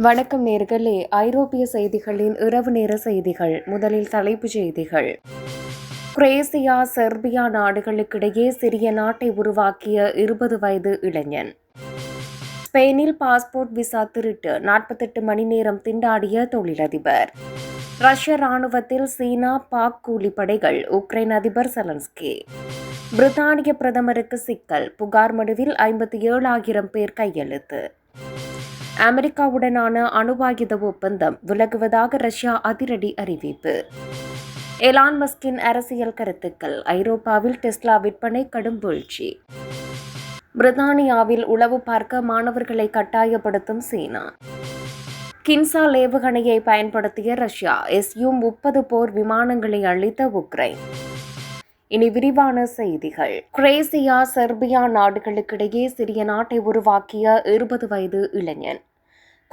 வணக்கம் நேர்களே. ஐரோப்பிய செய்திகளின் இரவு நேர செய்திகள். முதலில் தலைப்புச் செய்திகள். குரேசியா செர்பியா நாடுகளுக்கிடையே சிறிய நாட்டை உருவாக்கிய இருபது வயது இளைஞன். ஸ்பெயினில் பாஸ்போர்ட் விசா திருட்டு. நாற்பத்தெட்டு மணி நேரம் திண்டாடிய தொழிலதிபர். ரஷ்ய ராணுவத்தில் சீனா பாக் கூலிப்படைகள். உக்ரைன் அதிபர் செலன்ஸ்கி. பிரித்தானிய பிரதமருக்கு சிக்கல். புகார் மனுவில் ஐம்பத்தி ஏழாயிரம் பேர் கையெழுத்து. அமெரிக்காவுடனான அணுவாயுத ஒப்பந்தம் விலகுவதாக ரஷ்யா அதிரடி அறிவிப்பு. எலான் மஸ்கின் அரசியல் கருத்துக்கள் ஐரோப்பாவில் டெஸ்லா விற்பனை கடும் வீழ்ச்சி. பிரித்தானியாவில் உளவு பார்க்க மாணவர்களை கட்டாயப்படுத்தும் சீனா. கின்சா ஏவுகணையை பயன்படுத்திய ரஷ்யா எஸ்யூ முப்பது போர் விமானங்களை அளித்த உக்ரைன். இனி விரிவான செய்திகள். குரேசியா செர்பியா நாடுகளுக்கிடையே சிறிய நாட்டை உருவாக்கிய இருபது வயது இளைஞன்.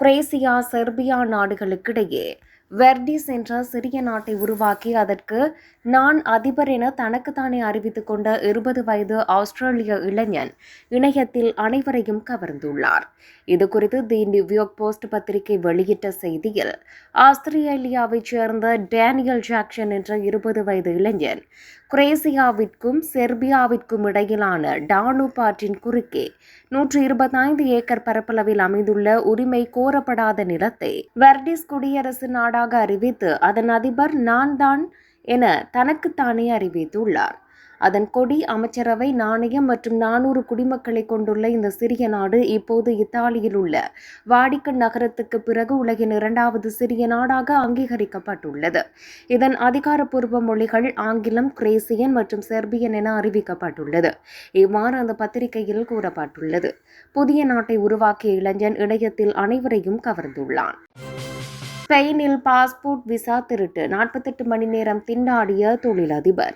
குரேசியா செர்பியா நாடுகளுக்கிடையே வெர்டிஸ் என்ற சிறிய நாட்டை உருவாக்கி அதற்கு நான் அதிபர் என தனக்குத்தானே அறிவித்துக் கொண்ட இருபது வயது ஆஸ்திரேலிய இளைஞன் இணையத்தில் அனைவரையும் கவர்ந்துள்ளார். இது குறித்து தி நியூயார்க் போஸ்ட் பத்திரிகை வெளியிட்ட செய்தியில் ஆஸ்திரேலியாவைச் சேர்ந்த டேனியல் ஜாக்சன் என்ற இருபது வயது இளைஞன் குரேசியாவிற்கும் செர்பியாவிற்கும் இடையிலான டானூப் ஆற்றின் குறுக்கே நூற்றி இருபத்தைந்து ஏக்கர் பரப்பளவில் அமைந்துள்ள உரிமை கோரப்படாத நிலத்தை வெர்டிஸ் குடியரசு நாடாக அறிவித்து அதன் அதிபர் நான் தான் என தனக்குத்தானே அறிவித்துள்ளார். அதன் கொடி அமைச்சரவை நாணயம் மற்றும் நானூறு குடிமக்களை கொண்டுள்ள இந்த சிறிய நாடு இப்போது இத்தாலியில் உள்ள வாடிக்கன் நகரத்துக்கு பிறகு உலகின் இரண்டாவது சிறிய நாடாக அங்கீகரிக்கப்பட்டுள்ளது. இதன் அதிகாரப்பூர்வ மொழிகள் ஆங்கிலம் கிரேசியன் மற்றும் செர்பியன் என அறிவிக்கப்பட்டுள்ளது. இவ்வாறு அந்த பத்திரிகையில் கூறப்பட்டுள்ளது. புதிய நாட்டை உருவாக்கிய இளைஞன் இணையத்தில் அனைவரையும் கவர்ந்துள்ளான். ஸ்பெயினில் பாஸ்போர்ட் விசா திருட்டு. நாற்பத்தெட்டு மணி நேரம் திண்டாடிய தொழிலதிபர்.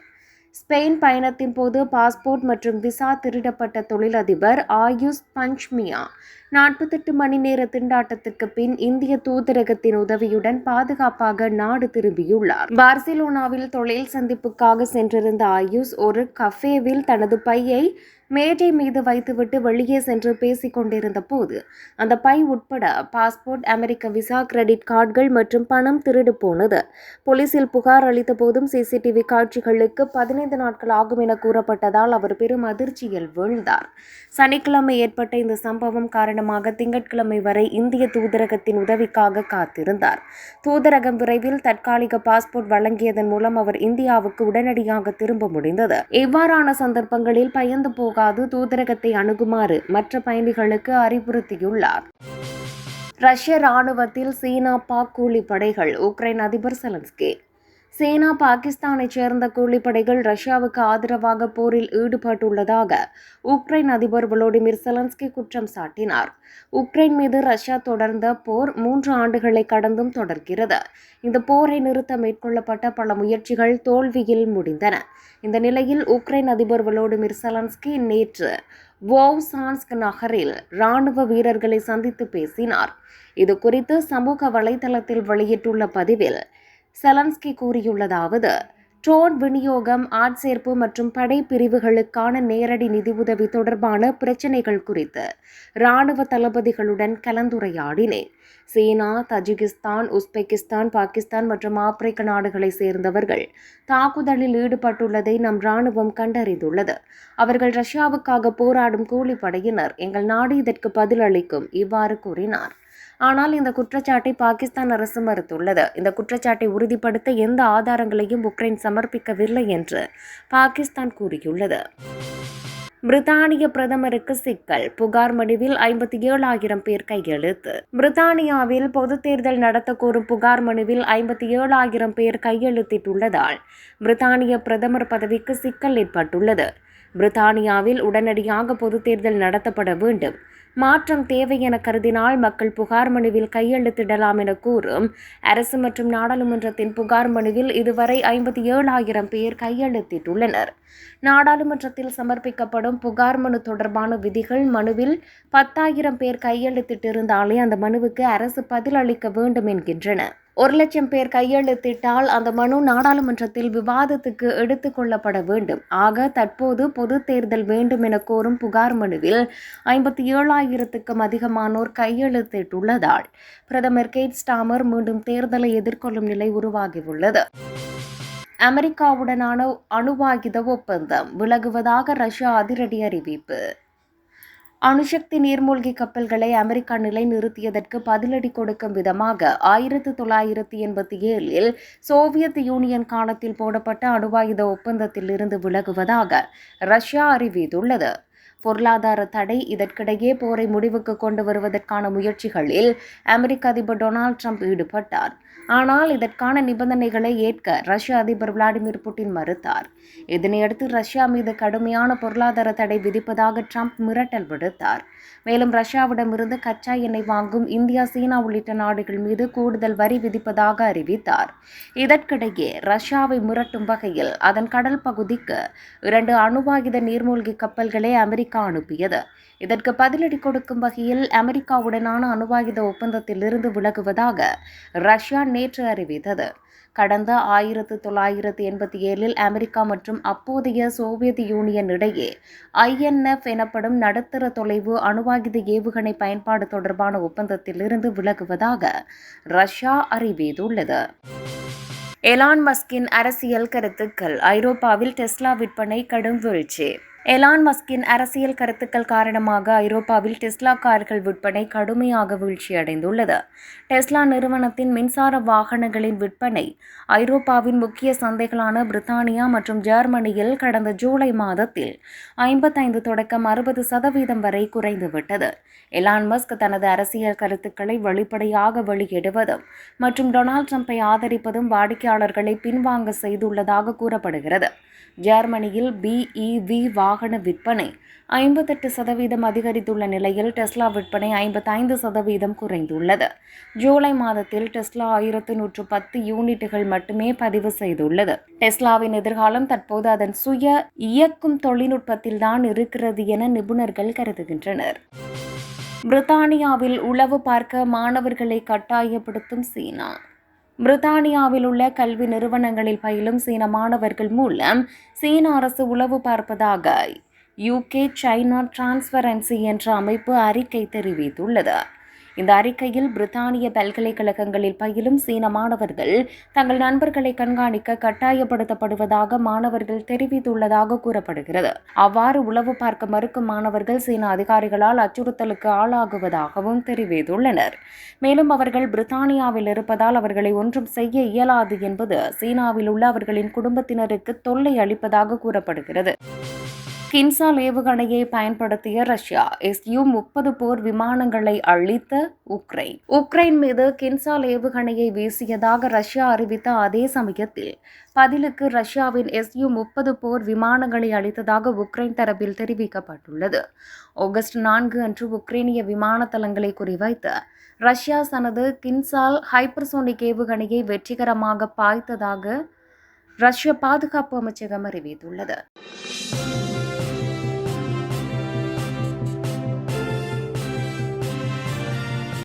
ஸ்பெயின் பயணத்தின் போது பாஸ்போர்ட் மற்றும் விசா திருடப்பட்ட தொழிலதிபர் ஆயுஷ் பஞ்ச்மியா. நாற்பத்தெட்டு மணி நேர திண்டாட்டத்திற்கு பின் இந்திய தூதரகத்தின் உதவியுடன் பாதுகாப்பாக நாடு திரும்பியுள்ளார். பார்சிலோனாவில் தொழில் சந்திப்புக்காக சென்றிருந்த ஆயுஷ் ஒரு கஃபேவில் தனது பையை மேஜை மீது வைத்துவிட்டு வெளியே சென்று பேசிக் கொண்டிருந்த போது அந்த பை உட்பட பாஸ்போர்ட் அமெரிக்க விசா கிரெடிட் கார்டுகள் மற்றும் பணம் திருடு போனது. போலீசில் புகார் அளித்த போதும் சிசிடிவி காட்சிகளுக்கு பதினைந்து நாட்கள் ஆகும் என கூறப்பட்டதால் அவர் பெரும் அதிர்ச்சியில் வீழ்ந்தார். சனிக்கிழமை ஏற்பட்ட இந்த சம்பவம் காரணமாக திங்கட்கிழமை வரை இந்திய தூதரகத்தின் உதவிக்காக காத்திருந்தார். தூதரகம் விரைவில் தற்காலிக பாஸ்போர்ட் வழங்கியதன் மூலம் அவர் இந்தியாவுக்கு உடனடியாக திரும்ப முடிந்தது. இவ்வாறான சந்தர்ப்பங்களில் பயந்து போகாது தூதரகத்தை அணுகுமாறு மற்ற பயணிகளுக்கு அறிவுறுத்தியுள்ளார். ரஷ்ய ராணுவத்தில் சீனா பாக் கூலிப்படைகள் உக்ரைன் அதிபர் செலன்ஸ்கி சீனா பாகிஸ்தானைச் சேர்ந்த கூலிப்படைகள் ரஷ்யாவுக்கு ஆதரவாக போரில் ஈடுபட்டுள்ளதாக உக்ரைன் அதிபர் வலோடிமிர் செலன்ஸ்கி குற்றம் சாட்டினார். உக்ரைன் மீது ரஷ்யா தொடர்ந்த போர் மூன்று ஆண்டுகளை கடந்தும் தொடர்கிறது. இந்த போரை நிறுத்த மேற்கொள்ளப்பட்ட பல முயற்சிகள் தோல்வியில் முடிந்தன. இந்த நிலையில் உக்ரைன் அதிபர் வலோடிமிர் செலன்ஸ்கி நேற்று வோவ்சான்ஸ்க் நகரில் ராணுவ வீரர்களை சந்தித்து பேசினார். இது குறித்து சமூக வலைதளத்தில் வெளியிட்டுள்ள பதிவில் செலன்ஸ்கி கூறியுள்ளதாவது ட்ரோன் விநியோகம் ஆட்சேர்ப்பு மற்றும் படை பிரிவுகளுக்கான நேரடி நிதியுதவி தொடர்பான பிரச்சினைகள் குறித்து இராணுவ தளபதிகளுடன் கலந்துரையாடினேன். சீனா தஜிகிஸ்தான் உஸ்பெகிஸ்தான் பாகிஸ்தான் மற்றும் ஆப்பிரிக்க நாடுகளை சேர்ந்தவர்கள் தாக்குதலில் ஈடுபட்டுள்ளதை நம் இராணுவம் கண்டறிந்துள்ளது. அவர்கள் ரஷ்யாவுக்காக போராடும் கூலிப்படையினர் எங்கள் நாடு இதற்கு பதிலளிக்கும் இவ்வாறு கூறினார். ஆனால் இந்த குற்றச்சாட்டை பாகிஸ்தான் அரசு மறுத்துள்ளது. இந்த குற்றச்சாட்டை உறுதிப்படுத்த எந்த ஆதாரங்களையும் உக்ரைன் சமர்ப்பிக்கவில்லை என்று பாகிஸ்தான் கூறியுள்ளது. பிரித்தானிய பிரதமருக்கு சிக்கல். புகார் மனுவில் ஐம்பத்தி ஏழாயிரம் பேர் கையெழுத்து. பிரித்தானியாவில் பொது தேர்தல் நடத்த கோரும் புகார் மனுவில் ஐம்பத்தி ஏழாயிரம் பேர் கையெழுத்திட்டுள்ளதால் பிரித்தானிய பிரதமர் பதவிக்கு சிக்கல் ஏற்பட்டுள்ளது. பிரித்தானியாவில் உடனடியாக பொது தேர்தல் நடத்தப்பட வேண்டும். மாற்றம் தேவை என கருதினால் மக்கள் புகார் மனுவில் கையெழுத்திடலாம் என கூறும். அரசு மற்றும் நாடாளுமன்றத்தின் புகார் மனுவில் இதுவரை ஐம்பத்தி ஏழாயிரம் பேர் கையெழுத்திட்டுள்ளனர். நாடாளுமன்றத்தில் சமர்ப்பிக்கப்படும் புகார் மனு தொடர்பான விதிகள் மனுவில் பத்தாயிரம் பேர் கையெழுத்திட்டிருந்தாலே அந்த மனுவுக்கு அரசு பதிலளிக்க வேண்டும் என்கின்றன. ஒரு லட்சம் பேர் கையெழுத்திட்டால் அந்த மனு நாடாளுமன்றத்தில் விவாதத்துக்கு எடுத்துக்கொள்ளப்பட வேண்டும். ஆக தற்போது பொது தேர்தல் வேண்டும் என கோரும் புகார் மனுவில் ஐம்பத்தி ஏழாயிரத்துக்கும் அதிகமானோர் கையெழுத்திட்டுள்ளதால் பிரதமர் கேட் ஸ்டாமர் மீண்டும் தேர்தலை எதிர்கொள்ளும் நிலை உருவாகியுள்ளது. அமெரிக்காவுடனான அணுவாயுத ஒப்பந்தம் விலகுவதாக ரஷ்யா அதிரடி அறிவிப்பு. அணுசக்தி நீர்மூழ்கி கப்பல்களை அமெரிக்கா நிலைநிறுத்தியதற்கு பதிலடி கொடுக்கும் விதமாக ஆயிரத்து தொள்ளாயிரத்தி எண்பத்தி ஏழில் சோவியத் யூனியன் காலத்தில் போடப்பட்ட அணுவாயுத ஒப்பந்தத்தில் இருந்து விலகுவதாக ரஷ்யா அறிவித்துள்ளது. பொருளாதார தடை இதற்கிடையே போரை முடிவுக்கு கொண்டு வருவதற்கான முயற்சிகளில் அமெரிக்க அதிபர் டொனால்ட் ட்ரம்ப் ஈடுபட்டார். ஆனால் இதற்கான நிபந்தனைகளை ஏற்க ரஷ்ய அதிபர் விளாடிமிர் புட்டின் மறுத்தார். இதனையடுத்து ரஷ்யா மீது கடுமையான பொருளாதார தடை விதிப்பதாக ட்ரம்ப் மிரட்டல் விடுத்தார். மேலும் ரஷ்யாவிடமிருந்து கச்சா எண்ணெய் வாங்கும் இந்தியா சீனா உள்ளிட்ட நாடுகள் மீது கூடுதல் வரி விதிப்பதாக அறிவித்தார். இதற்கிடையே ரஷ்யாவை மிரட்டும் வகையில் அதன் கடல் பகுதிக்கு இரண்டு அணுவாயுத நீர்மூழ்கி கப்பல்களை அமெரிக்கா அனுப்பியது. இதற்கு பதிலடி கொடுக்கும் வகையில் அமெரிக்காவுடனான அணுவாயுத ஒப்பந்தத்திலிருந்து விலகுவதாக ரஷ்யா நேற்று அறிவித்தது. கடந்த ஆயிரத்து தொள்ளாயிரத்து எண்பத்தி ஏழில் அமெரிக்கா மற்றும் அப்போதைய சோவியத் யூனியன் இடையே ஐஎன்எஃப் எனப்படும் நடுத்தர தொலைவு அணுவாயுத ஏவுகணை பயன்பாடு தொடர்பான ஒப்பந்தத்திலிருந்து விலகுவதாக ரஷ்யா அறிவித்துள்ளது. எலான் மஸ்கின் அரசியல் கருத்துக்கள் ஐரோப்பாவில் டெஸ்லா விற்பனை கடும் வீழ்ச்சி. எலான் மஸ்கின் அரசியல் கருத்துக்கள் காரணமாக ஐரோப்பாவில் டெஸ்லா கார்கள் விற்பனை கடுமையாக வீழ்ச்சியடைந்துள்ளது. டெஸ்லா நிறுவனத்தின் மின்சார வாகனங்களின் விற்பனை ஐரோப்பாவின் முக்கிய சந்தைகளான பிரித்தானியா மற்றும் ஜெர்மனியில் கடந்த ஜூலை மாதத்தில் ஐம்பத்தைந்து தொடக்கம் அறுபது சதவீதம் வரை குறைந்துவிட்டது. எலான் மஸ்க் தனது அரசியல் கருத்துக்களை வெளிப்படையாக வெளியிடுவதும் மற்றும் டொனால்ட் ட்ரம்பை ஆதரிப்பதும் வாடிக்கையாளர்களை பின்வாங்க செய்துள்ளதாக கூறப்படுகிறது. ஜெர்மனியில் பிஇவி வாகன விற்பனை. ஐம்பத்தெட்டு சதவீதம் அதிகரித்துள்ள நிலையில் டெஸ்லா விற்பனை ஐம்பத்தைந்து சதவீதம் குறைந்துள்ளது. ஜூலை மாதத்தில் டெஸ்லா ஆயிரத்து நூற்று பத்து யூனிட்டுகள் மட்டுமே பதிவு செய்துள்ளது. டெஸ்லாவின் எதிர்காலம் தற்போது அதன் சுய இயக்கும் தொழில்நுட்பத்தில்தான் இருக்கிறது என நிபுணர்கள் கருதுகின்றனர். பிரித்தானியாவில் உளவு பார்க்க மாணவர்களை கட்டாயப்படுத்தும் சீனா. பிரித்தானியாவில் உள்ள கல்வி நிறுவனங்களில் பயிலும் சீன மாணவர்கள் மூலம் சீன அரசு உளவு பார்ப்பதாக யூகே சைனா டிரான்ஸ்பரன்சி என்ற அமைப்பு அறிக்கை தெரிவித்துள்ளது. இந்த அறிக்கையில் பிரித்தானிய பல்கலைக்கழகங்களில் பயிலும் சீன மாணவர்கள் தங்கள் நண்பர்களை கண்காணிக்க கட்டாயப்படுத்தப்படுவதாக மாணவர்கள் தெரிவித்துள்ளதாக கூறப்படுகிறது. அவ்வாறு உளவு பார்க்க மறுக்கும் மாணவர்கள் சீன அதிகாரிகளால் அச்சுறுத்தலுக்கு ஆளாகுவதாகவும் தெரிவித்துள்ளனர். மேலும் அவர்கள் பிரித்தானியாவில் இருப்பதால் அவர்களை ஒன்றும் செய்ய இயலாது என்பது சீனாவில் உள்ள அவர்களின் குடும்பத்தினருக்கு தொல்லை அளிப்பதாக கூறப்படுகிறது. கின்சால் ஏவுகணையை பயன்படுத்திய ரஷ்யா எஸ்யூ முப்பது போர் விமானங்களை அழித்த உக்ரைன். உக்ரைன் மீது கின்சால் ஏவுகணையை வீசியதாக ரஷ்யா அறிவித்த அதே சமயத்தில் பதிலுக்கு ரஷ்யாவின் எஸ்யூ முப்பது போர் விமானங்களை அளித்ததாக உக்ரைன் தரப்பில் தெரிவிக்கப்பட்டுள்ளது. ஆகஸ்ட் நான்கு அன்று உக்ரைனிய விமான தளங்களை குறிவைத்து ரஷ்யா தனது கின்சால் ஹைப்பர்சோனிக் ஏவுகணையை வெற்றிகரமாக பாய்த்ததாக ரஷ்ய பாதுகாப்பு அமைச்சகம் அறிவித்துள்ளது.